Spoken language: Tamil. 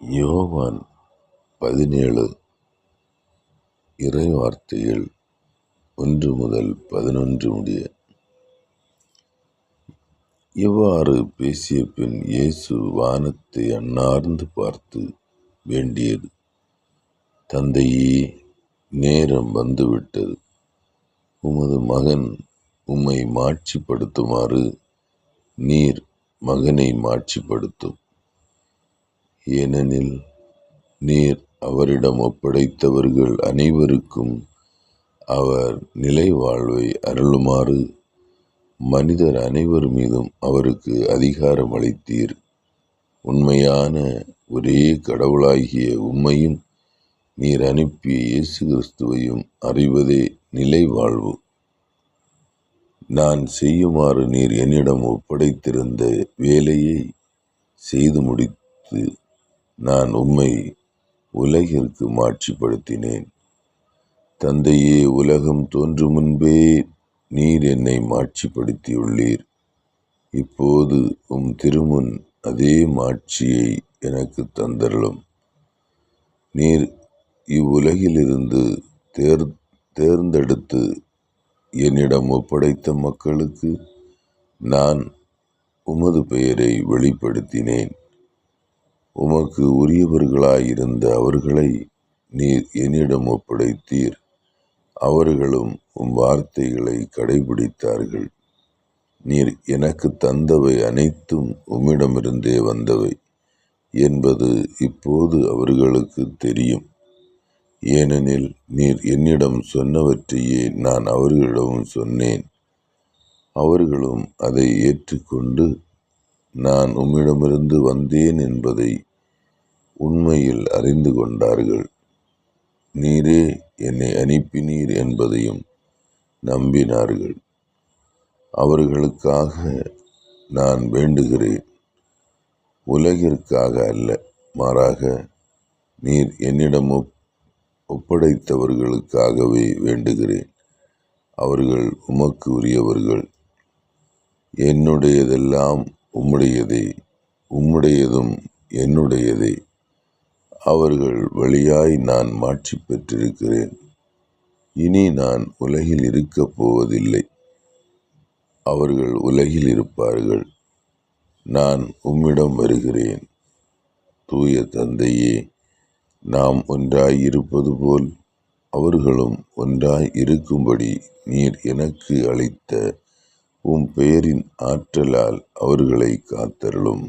யோவான் பதினேழு இறை வார்த்தைகள் ஒன்று முதல் பதினொன்று முடிய. இவ்வாறு பேசிய பின் இயேசு வானத்தை அண்ணார்ந்து பார்த்து வேண்டியது தந்தையே நேரம் வந்துவிட்டது. உமது மகன் உம்மை மாட்சிப்படுத்துமாறு நீர் மகனை மாட்சிப்படுத்தும். ஏனெனில் நீர் அவரிடம் ஒப்படைத்தவர்கள் அனைவருக்கும் அவர் நிலை வாழ்வை அருளுமாறு மனிதர் அனைவர் மீதும் அவருக்கு அதிகாரம் அளித்தீர். உண்மையான ஒரே கடவுளாகிய உம்மையும் நீர் அனுப்பிய இயேசு கிறிஸ்துவையும் அறிவதே நிலை வாழ்வு. நான் செய்யுமாறு நீர் என்னிடம் ஒப்படைத்திருந்த வேலையை செய்து முடித்து நான் உம்மை உலகிற்கு மாட்சிப்படுத்தினேன். தந்தையே உலகம் தோன்றும் முன்பே நீர் என்னை மாட்சிப்படுத்தியுள்ளீர். இப்போது உம் திருமுன் அதே மாட்சியை எனக்கு தந்தருளும். நீர் இவ்வுலகிலிருந்து தேர் தேர்ந்தெடுத்து என்னிடம் ஒப்படைத்த மக்களுக்கு நான் உமது பெயரை வெளிப்படுத்தினேன். உமக்கு உரியவர்களாயிருந்த அவர்களை நீர் என்னிடம் ஒப்படைத்தீர். அவர்களும் உம் வார்த்தைகளை கடைபிடித்தார்கள். நீர் எனக்கு தந்தவை அனைத்தும் உம்மிடமிருந்தே வந்தவை என்பது இப்போது அவர்களுக்கு தெரியும். ஏனெனில் நீர் என்னிடம் சொன்னவற்றையே நான் அவர்களிடம் சொன்னேன். அவர்களும் அதை ஏற்றுக்கொண்டு நான் உம்மிடமிருந்து வந்தேன் என்பதை உண்மையில் அறிந்து கொண்டார்கள். நீரே என்னை அனுப்பினீர் என்பதையும் நம்பினார்கள். அவர்களுக்காக நான் வேண்டுகிறேன். உலகிற்காக அல்ல மாறாக நீர் என்னிடம் ஒப்படைத்தவர்களுக்காகவே வேண்டுகிறேன். அவர்கள் உமக்கு உரியவர்கள். என்னுடையதெல்லாம் உம்முடையதே உம்முடையதும் என்னுடையதே. அவர்கள் வழியாய் நான் மாட்சி பெற்றிருக்கிறேன். இனி நான் உலகில் இருக்கப் போவதில்லை. அவர்கள் உலகில் இருப்பார்கள். நான் உம்மிடம் வருகிறேன். தூய தந்தையே நாம் ஒன்றாய் இருப்பது போல் அவர்களும் ஒன்றாய் இருக்கும்படி நீர் எனக்கு அளித்த உம் பெயரின் ஆற்றலால் அவர்களை காத்தருளும்.